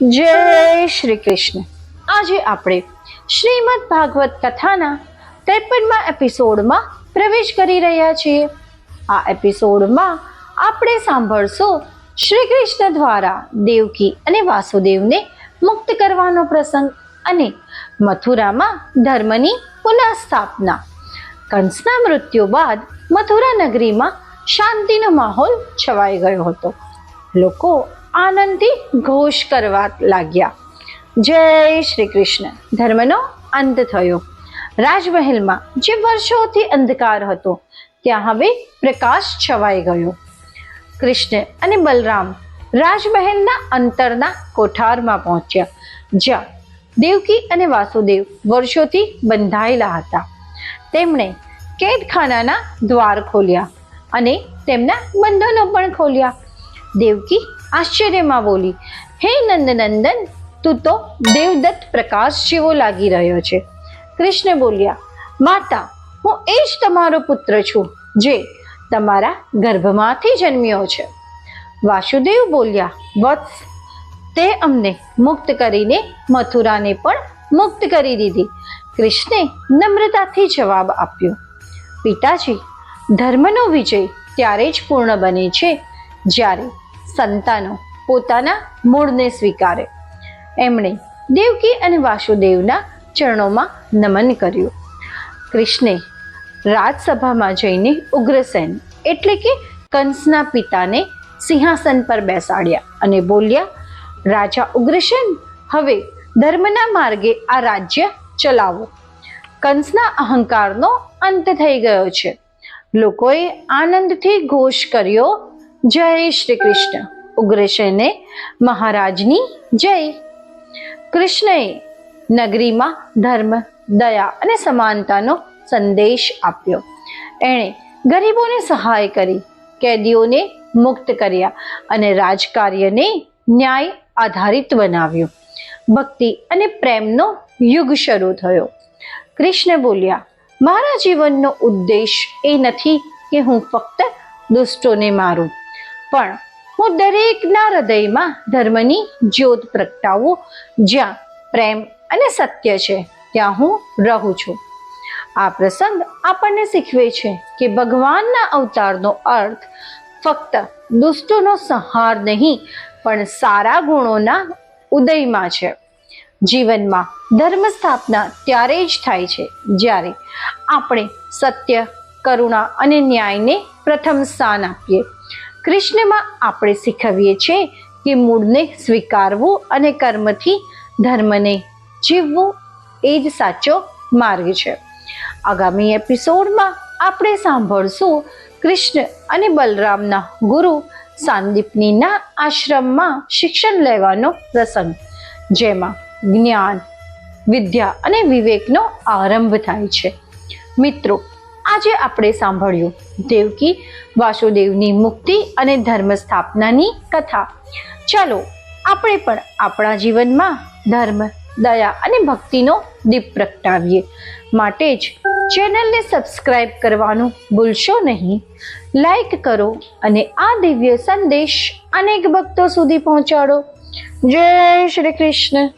જય શ્રી કૃષ્ણ આજે આપણે શ્રીમદ ભાગવત કથાના ત્રેપનમાં એપિસોડમાં પ્રવેશ કરી રહ્યા છીએ. આ એપિસોડમાં આપણે સાંભળશો શ્રી કૃષ્ણ દ્વારા દેવકી અને વાસુદેવને મુક્ત કરવાનો પ્રસંગ અને મથુરામાં ધર્મની પુનઃસ્થાપના. કંસના મૃત્યુ બાદ મથુરા નગરીમાં શાંતિનો માહોલ છવાઈ ગયો હતો. લોકો આનંદથી ઘોષ કરવા લાગ્યા. જય શ્રી કૃષ્ણ ધર્મનો અંત થયો. રાજમહેલમાં જે વર્ષોથી અંધકાર હતો, ત્યાં હવે પ્રકાશ છવાઈ ગયો. કૃષ્ણ અને બલરામ રાજમહેલના અંતરના કોઠારમાં પહોંચ્યા, જ્યાં દેવકી અને વાસુદેવ વર્ષોથી બંધાયેલા હતા. તેમણે કેદખાનાના દ્વાર ખોલ્યા અને તેમના બંધનો પણ ખોલ્યા. દેવકી આશ્ચર્યમાં બોલી, હે નંદનંદન, તું તો દેવદત્ત પ્રકાશ જેવો લાગી રહ્યો છે. કૃષ્ણ બોલ્યા, માતા, હું એ જ તમારો પુત્ર છું, જે તમારા ગર્ભમાંથી જન્મ્યો છે. વાસુદેવ બોલ્યા, વત્સ, તે અમને મુક્ત કરીને મથુરાને પણ મુક્ત કરી દીધી. કૃષ્ણે નમ્રતાથી જવાબ આપ્યો, પિતાજી, ધર્મનો વિજય ત્યારે જ પૂર્ણ બને છે જ્યારે સંતાનો પોતાના મૂળને સ્વીકારે. એમણે દેવકી અને વાસુદેવના ચરણોમાં નમન કર્યું. કૃષ્ણે રાજસભામાં જઈને ઉગ્રસેન એટલે કે કંસના પિતાને સિંહાસન પર બેસાડ્યા અને બોલ્યા, રાજા ઉગ્રસેન, હવે ધર્મના માર્ગે આ રાજ્ય ચલાવો. કંસના અહંકારનો અંત થઈ ગયો છે. લોકોએ આનંદથી ઘોષ કર્યો જય શ્રી કૃષ્ણ. ઉગ્રસેને મહારાજની જય. કૃષ્ણએ નગરીમાં ધર્મ, દયા અને સમાનતાનો સંદેશ આપ્યો. એણે ગરીબોને સહાય કરી, કેદીઓને મુક્ત કર્યા અને રાજકાર્યને ન્યાય આધારિત બનાવ્યું. ભક્તિ અને પ્રેમનો યુગ શરૂ થયો. કૃષ્ણ બોલ્યા, મારા જીવનનો ઉદ્દેશ એ નથી કે હું ફક્ત દુષ્ટોને મારું. પણ હું દરેકના હૃદયમાં ધર્મની જ્યોત પ્રગટાવું, જ્યાં પ્રેમ અને સત્ય છે, ત્યાં હું રહું છું. આ પ્રસંગ આપણને શીખવે છે કે ભગવાનના અવતારનો અર્થ ફક્ત દુષ્ટોનો સંહાર નહીં, પણ સારા ગુણોના ઉદયમાં છે. જીવનમાં ધર્મ સ્થાપના ત્યારે જ થાય છે, જ્યારે આપણે સત્ય, કરુણા અને ન્યાયને પ્રથમ સ્થાન આપીએ. કૃષ્ણમાં આપણે શીખવીએ છીએ કે મૂળને સ્વીકારવું અને કર્મથી ધર્મને જીવવું એ જ સાચો માર્ગ છે. આગામી એપિસોડમાં આપણે સાંભળશું કૃષ્ણ અને બલરામના ગુરુ સાંદીપનીના આશ્રમમાં શિક્ષણ લેવાનો પ્રસંગ, જેમાં જ્ઞાન, વિદ્યા અને વિવેકનો આરંભ થાય છે. મિત્રો આજે આપણે સાંભળ્યું દેવકી, વાસુદેવની મુક્તિ અને ધર્મ સ્થાપનાની કથા. ચાલો, આપણે પણ આપણા જીવનમાં ધર્મ, દયા અને ભક્તિનો દીપ પ્રગટાવીએ. માટે જ ચેનલને સબસ્ક્રાઇબ કરવાનું ભૂલશો નહીં. લાઈક કરો અને આ દિવ્ય સંદેશ અનેક ભક્તો સુધી પહોંચાડો. જય શ્રી કૃષ્ણ.